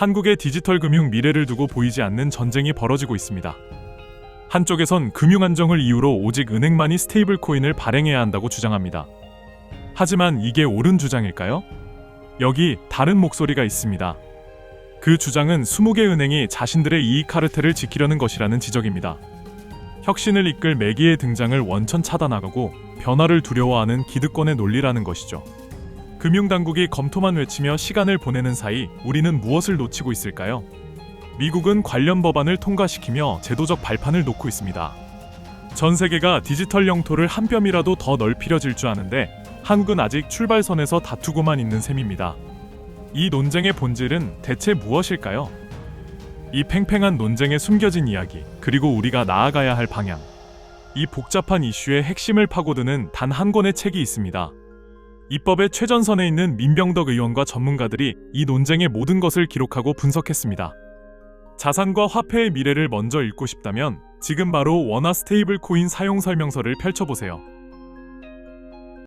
한국의 디지털 금융 미래를 두고 보이지 않는 전쟁이 벌어지고 있습니다. 한쪽에선 금융 안정을 이유로 오직 은행만이 스테이블 코인을 발행해야 한다고 주장합니다. 하지만 이게 옳은 주장일까요? 여기 다른 목소리가 있습니다. 그 주장은 20개 은행이 자신들의 이익 카르텔을 지키려는 것이라는 지적입니다. 혁신을 이끌 매기의 등장을 원천 차단하고 변화를 두려워하는 기득권의 논리라는 것이죠. 금융당국이 검토만 외치며 시간을 보내는 사이 우리는 무엇을 놓치고 있을까요? 미국은 관련 법안을 통과시키며 제도적 발판을 놓고 있습니다. 전 세계가 디지털 영토를 한 뼘이라도 더 넓히려질 줄 아는데 한국은 아직 출발선에서 다투고만 있는 셈입니다. 이 논쟁의 본질은 대체 무엇일까요? 이 팽팽한 논쟁에 숨겨진 이야기, 그리고 우리가 나아가야 할 방향. 이 복잡한 이슈의 핵심을 파고드는 단 한 권의 책이 있습니다. 입법의 최전선에 있는 민병덕 의원과 전문가들이 이 논쟁의 모든 것을 기록하고 분석했습니다. 자산과 화폐의 미래를 먼저 읽고 싶다면 지금 바로 원화 스테이블 코인 사용 설명서를 펼쳐보세요.